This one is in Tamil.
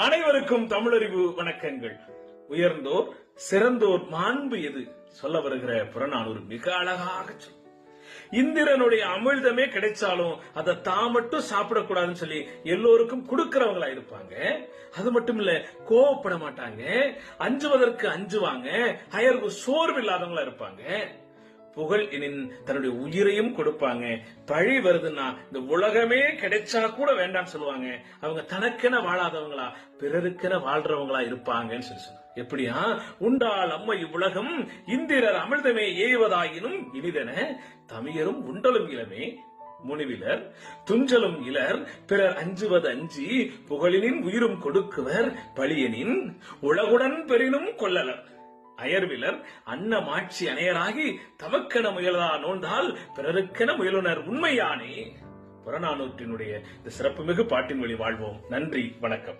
அனைவருக்கும் தமிழறிவு வணக்கங்கள். உயர்ந்தோர் சிறந்தோர் மாண்பு எது? சொல்ல வருகிற புறநானூறு மிக அழகாக இந்திரனுடைய அமிழ்தமே கிடைச்சாலும் அதை தான் மட்டும் சாப்பிடக்கூடாதுன்னு சொல்லி எல்லோருக்கும் கொடுக்கிறவங்களா இருப்பாங்க. அது மட்டும் இல்ல கோவப்பட மாட்டாங்க. அஞ்சுவதற்கு அஞ்சுவாங்க. அயர்வு சோர்வு இல்லாதவங்களா இருப்பாங்க. புகழ் எனின் தன்னுடைய உயிரையும் கொடுப்பாங்க. பழி வருதுன்னா இந்த உலகமே கிடைச்சா கூட வேண்டாம்னு சொல்லுவாங்க. அவங்க தனக்கென வாழாதவங்களா பிறருக்கென வாழ்றவங்களா இருப்பாங்கன்னு சொல்லி சொன்னாங்க. எப்படியா? உண்டால் அம்மை இவ்வுலகம் இந்திரர் அமிழ்தமே ஏய்வதாயினும் இனிதென தமியரும் உண்டலும் இளமே முனிவிலர் துஞ்சலும் இலர் பிறர் அஞ்சுவது அஞ்சி புகழினின் உயிரும் கொடுக்குவர் பழியனின் உலகுடன் பெரினும் கொள்ளலர். அயர்விலர் அன்னமாட்சி அணையராகி தமக்கென முயலதா நோந்தால் பிறருக்கென முயலுனர் உண்மையானே. புறநானூற்றினுடைய இந்த சிறப்புமிகு பாட்டின் வழி வாழ்வோம். நன்றி வணக்கம்.